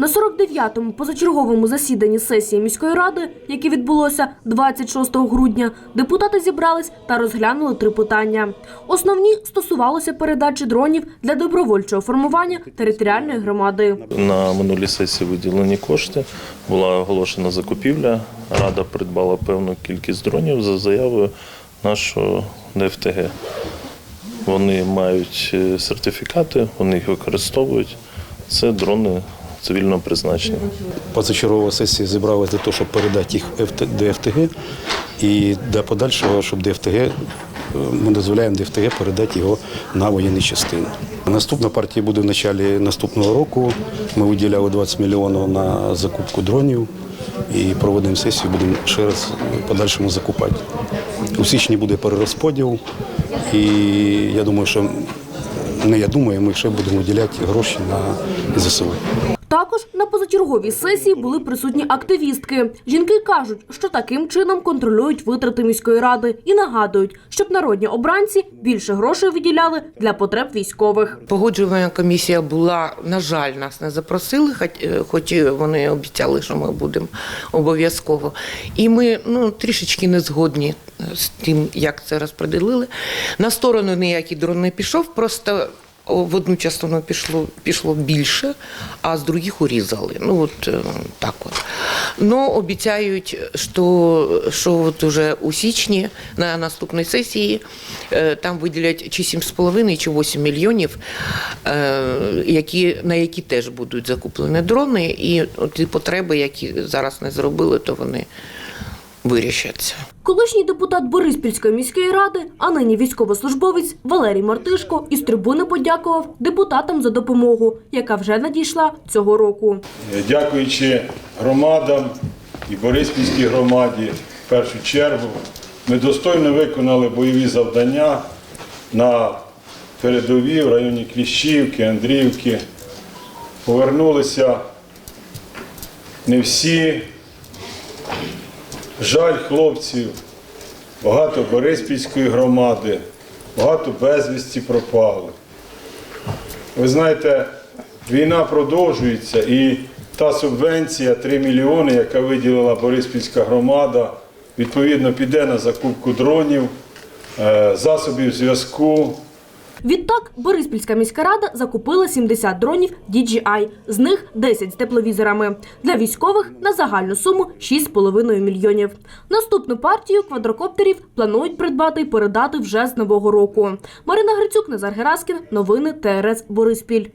На 49-му позачерговому засіданні сесії міської ради, яке відбулося 26 грудня, депутати зібрались та розглянули три питання. Основні стосувалися передачі дронів для добровольчого формування територіальної громади. На минулій сесії виділені кошти, була оголошена закупівля. Рада придбала певну кількість дронів за заявою нашого ДФТГ. Вони мають е, сертифікати, вони їх використовують. Це дрони цивільного призначення. Позачергова сесія зібралася для того, щоб передати їх ФТ ДФТГ і для подальшого, щоб ДФТГ, е, ми дозволяємо ДФТГ передати його на воєнні частини. Наступна партія буде в початку наступного року. Ми виділяли 20 мільйонів на закупку дронів і проведемо сесію, будемо ще раз подальшому закупати. У січні буде перерозподіл, і я думаю, що не я думаю, ми ще будемо виділяти гроші на ЗСУ. Також на позачерговій сесії були присутні активістки. Жінки кажуть, що таким чином контролюють витрати міської ради і нагадують, щоб народні обранці більше грошей виділяли для потреб військових. Погоджувальна комісія була, на жаль, нас не запросили, хоч, е, вони обіцяли, що ми будемо обов'язково. І ми ну, трішечки не згодні з тим, як це розподілили. На сторону ніякий дрон не пішов, просто в одну частину пішло, пішло більше, а з других урізали. Ну от е, так от. Ну, обіцяють, що, що от уже у січні на наступній сесії е, там виділять чи 7,5, чи 8 мільйонів, е, які, на які теж будуть закуплені дрони, і ті потреби, які зараз не зробили, то вони вирішаться. Колишній депутат Бориспільської міської ради, а нині військовослужбовець Валерій Мартишко із трибуни подякував депутатам за допомогу, яка вже надійшла цього року. Дякуючи громадам і Бориспільській громаді, в першу чергу, ми достойно виконали бойові завдання на передовій в районі Кліщівки, Андріївки. Повернулися не всі. Жаль хлопців, багато Бориспільської громади, багато безвісті пропали. Ви знаєте, війна продовжується і та субвенція 3 мільйони, яка виділила Бориспільська громада, відповідно піде на закупку дронів, е, засобів зв'язку. Відтак, Бориспільська міська рада закупила 70 дронів DJI, з них 10 з тепловізорами. Для військових на загальну суму 6,5 мільйонів. Наступну партію квадрокоптерів планують придбати і передати вже з нового року. Марина Грицюк, Назар Гераскін. Новини ТРС Бориспіль.